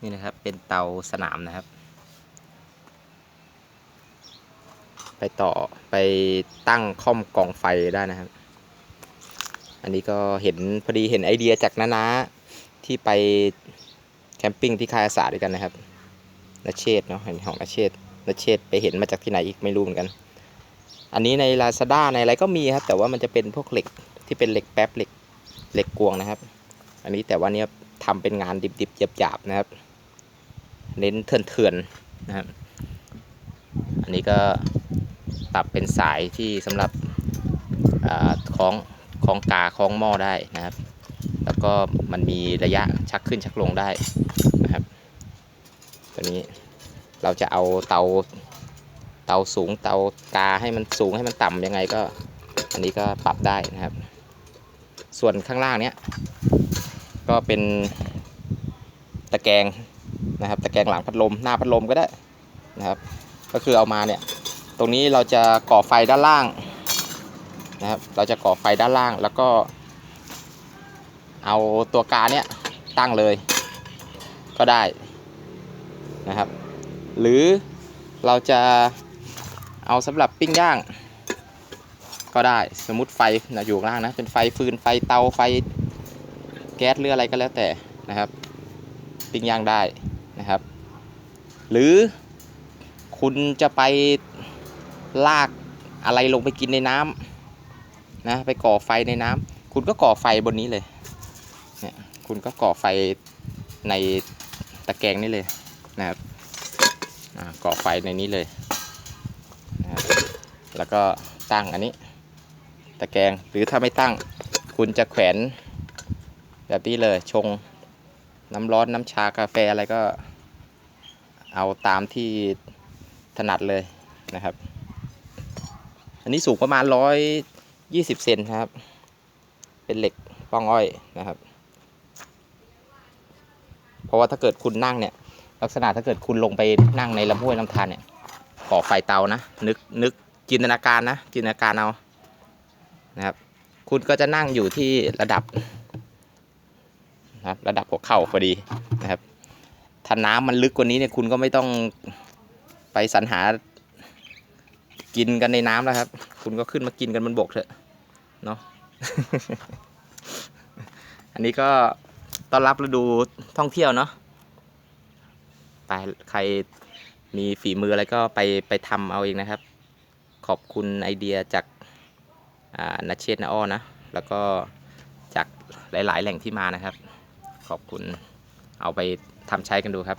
นี่นะครับเป็นเตาสนามนะครับ ไปต่อไปตั้งค่อมกองไฟได้นะครับ อันนี้ก็เห็นพอดีเห็นไอเดียจากน้านาที่ไปแคมปิ้งที่ค่ายอาสาด้วยกันนะครับนาเชษฐ์เนาะเห็นของนาเชษฐ์นาเชษฐ์ไปเห็นมาจากที่ไหนอีกไม่รู้เหมือนกัน อันนี้ใน Lazada ในอะไรก็มีครับ แต่ว่ามันจะเป็นพวกเหล็กที่เป็นเหล็กแป๊บเหล็กเหล็กกวงนะครับ อันนี้แต่ว่าเนี้ยทำเป็นงานดิบๆหยาบๆนะครับ เน้นเถื่อนๆนะครับ อันนี้ก็ปรับเป็นสายที่สำหรับอคล้องคล้องกาคล้องหม้อได้นะครับ แล้วก็มันมีระยะชักขึ้นชักลงได้นะครับ ตัวนี้เราจะเอาเตาเตาสูงเตากาให้มันสูงให้มันต่ำยังไงก็ อันนี้ก็ปรับได้นะครับ ส่วนข้างล่างเนี้ยก็เป็นตะแกรง นะครับตะแกรงหลังพัดลมหน้าพัดลมก็ได้นะครับก็คือเอามาเนี่ยตรงนี้เราจะก่อไฟด้านล่างนะครับเราจะก่อไฟด้านล่างแล้วก็ เอาตัวกาเนี่ยตั้งเลยก็ได้นะครับ หรือเราจะเอาสำหรับปิ้งย่าง ก็ได้สมมติไฟนะอยู่ข้างล่างนะเป็นไฟฟืนไฟเตาไฟแก๊สหรืออะไรก็แล้วแต่นะครับ ปิ้งย่างได้ นะครับ หรือคุณจะไปลากอะไรลงไปกินในน้ำนะไปก่อไฟในน้ำคุณก็ก่อไฟบนนี้เลยเนี่ยคุณก็ก่อไฟในตะแกรงนี่เลยนะครับก่อไฟในนี้เลยนะครับแล้วก็ตั้งอันนี้ ตะแกรงหรือถ้าไม่ตั้ง คุณจะแขวนแบบนี้เลยชง น้ำร้อนน้ำชากาแฟอะไรก็ เอาตามที่ถนัดเลยนะครับ อันนี้สูงประมาณร้อยยี่สิบเซนครับ เป็นเหล็กป้องอ้อยนะครับ เพราะว่าถ้าเกิดคุณนั่งเนี่ย ลักษณะถ้าเกิดคุณลงไปนั่งในลำห้วยลำธารเนี่ยก่อไฟเตานะ นึกนึกจินตนาการนะ จินตนาการเอานะครับ คุณก็จะนั่งอยู่ที่ระดับ นะครับระดับหัวเข่าพอดีนะครับถ้าน้ำมันลึกกว่านี้เนี่ยคุณก็ไม่ต้องไปสรรหากินกันในน้ำแล้วครับ คุณก็ขึ้นมากินกันบนบกเถอะเนาะอันนี้ก็ต้อนรับฤดูท่องเที่ยวเนาะไปใครมีฝีมืออะไรก็ไปไปทำเอาเองนะครับ ขอบคุณไอเดียจากอ่านาเชษนาอ้อนะ แล้วก็จากหลาย ๆ แหล่งที่มานะครับ ขอบคุณเอาไปทำใช้กันดูครับ